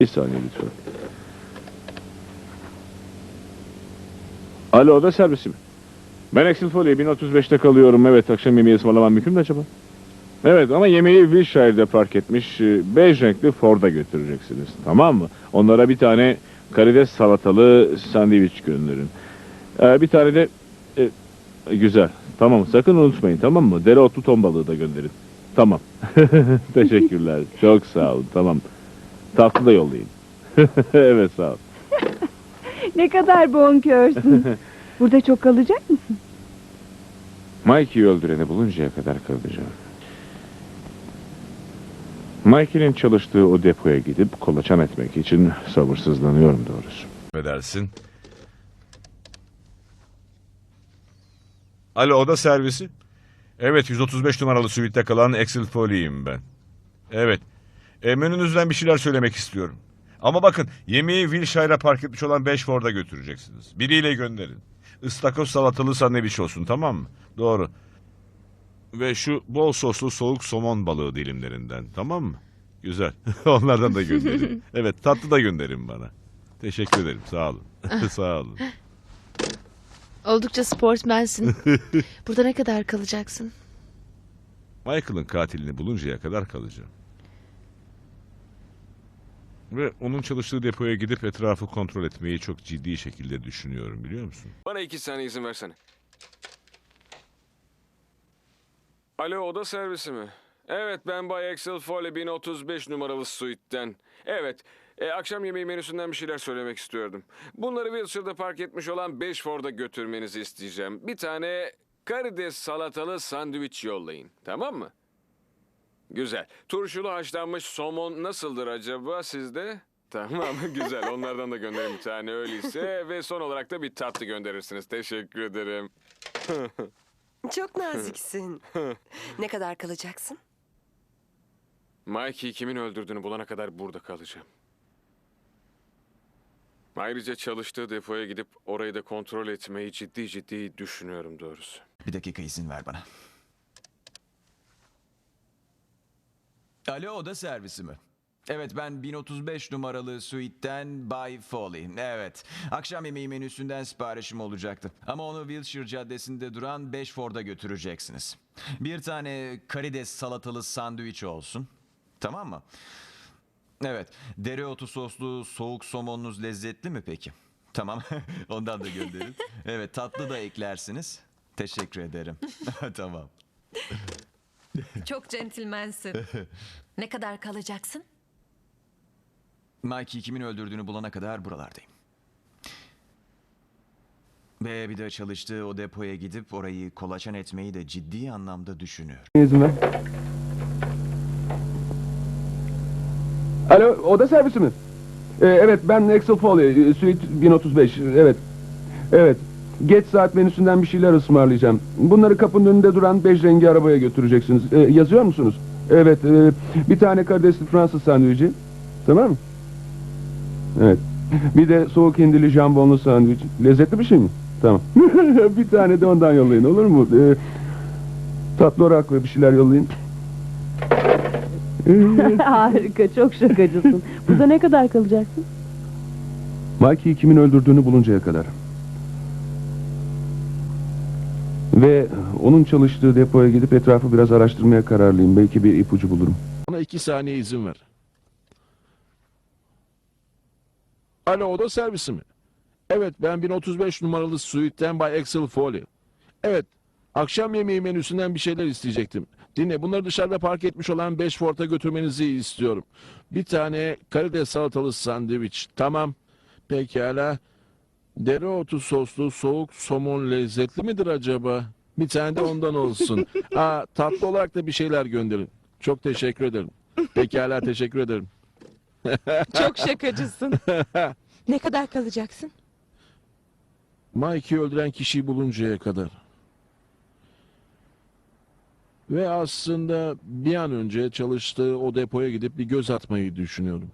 Bir saniye lütfen. Alo oda servisi mi? Ben Axel Foley 1035'te kalıyorum. Evet akşam yemeği ısmarlamam mümkün mü acaba? Evet ama yemeği Wilshire'de park etmiş. e, Bej renkli Ford'a götüreceksiniz. Tamam mı? Onlara bir tane karides salatalı sandviç gönderin. Ee, bir tane de e, güzel. Tamam sakın unutmayın tamam mı? Dereotlu ton balığı da gönderin. Tamam. Teşekkürler. Çok sağ olun. Tamam. Tatlı da yollayın. evet sağ ol. Ne kadar bonkörsün. Burada çok kalacak mısın? Mikey'i öldüreni buluncaya kadar kalacağım. Mikey'nin çalıştığı o depoya gidip kolaçan etmek için sabırsızlanıyorum doğrusu. Edersin. Alo oda servisi. Evet 135 numaralı suite'de kalan Axel Foley'im ben. Evet. E, menünüzden bir şeyler söylemek istiyorum. Ama bakın yemeği Wilshire'a park etmiş olan Beşford'a götüreceksiniz. Biriyle gönderin. Istakoz salatalı sandviç olsun tamam mı? Doğru. Ve şu bol soslu soğuk somon balığı dilimlerinden tamam mı? Güzel. Onlardan da gönderin. evet tatlı da gönderin bana. Teşekkür ederim sağ olun. sağ olun. Oldukça sportmensin. Burada ne kadar kalacaksın? Michael'ın katilini buluncaya kadar kalacağım. Ve onun çalıştığı depoya gidip etrafı kontrol etmeyi çok ciddi şekilde düşünüyorum biliyor musun? Bana iki saniye izin versene. Alo oda servisi mi? Evet ben Bay Axel Foley 1035 numaralı suite'den. Evet e, akşam yemeği menüsünden bir şeyler söylemek istiyordum. Bunları Wilshire'da park etmiş olan 5 Ford'a götürmenizi isteyeceğim. Bir tane karides salatalı sandviç yollayın tamam mı? Güzel. Turşulu haşlanmış somon nasıldır acaba sizde? Tamam güzel onlardan da gönderin bir tane öyleyse ve son olarak da bir tatlı gönderirsiniz. Teşekkür ederim. Çok naziksin. ne kadar kalacaksın? Mikey'i kimin öldürdüğünü bulana kadar burada kalacağım. Ayrıca çalıştığı depoya gidip orayı da kontrol etmeyi ciddi ciddi düşünüyorum doğrusu. Bir dakika izin ver bana. Alo oda servisi mi? Evet ben 1035 numaralı suite'den Bay Foley. Evet. Akşam yemeği menüsünden siparişim olacaktı. Ama onu Wilshire Caddesi'nde duran Beşford'a götüreceksiniz. Bir tane karides salatalı sandviç olsun. Tamam mı? Evet. Dereotu soslu soğuk somonunuz lezzetli mi peki? Tamam. Ondan da gönderin. Evet tatlı da eklersiniz. Teşekkür ederim. tamam. Çok centilmensin. ne kadar kalacaksın? Mikey kimin öldürdüğünü bulana kadar buralardayım. Ve bir de çalıştığı o depoya gidip orayı kolaçan etmeyi de ciddi anlamda düşünüyor. İzin ver. Alo, oda servisi mi? Ee, evet, ben Axel Foley, Suite 1035, evet. Evet, geç saat menüsünden bir şeyler ısmarlayacağım. Bunları kapının önünde duran bej rengi arabaya götüreceksiniz. Ee, yazıyor musunuz? Evet, e, bir tane karidesli Fransız sandviçi. Tamam mı? Evet. Bir de soğuk hindili jambonlu sandviç. Lezzetli bir şey mi? Tamam. bir tane de ondan yollayın, olur mu? Ee, tatlı ve bir şeyler yollayın. Harika, çok şakacısın. Burada ne kadar kalacaksın? Mikey'i kimin öldürdüğünü buluncaya kadar. Ve onun çalıştığı depoya gidip etrafı biraz araştırmaya kararlıyım. Belki bir ipucu bulurum. Bana iki saniye izin ver. Alo oda servisi mi? Evet ben 1035 numaralı suite'den Bay Axel Foley. Evet akşam yemeği menüsünden bir şeyler isteyecektim. Dinle bunları dışarıda park etmiş olan 5 Ford'a götürmenizi istiyorum. Bir tane karides salatalı sandviç. Tamam. Pekala. Dereotu soslu soğuk somon lezzetli midir acaba? Bir tane de ondan olsun. Aa, tatlı olarak da bir şeyler gönderin. Çok teşekkür ederim. Pekala teşekkür ederim. Çok şakacısın. ne kadar kalacaksın? Mike'i öldüren kişiyi buluncaya kadar. Ve aslında bir an önce çalıştığı o depoya gidip bir göz atmayı düşünüyorum.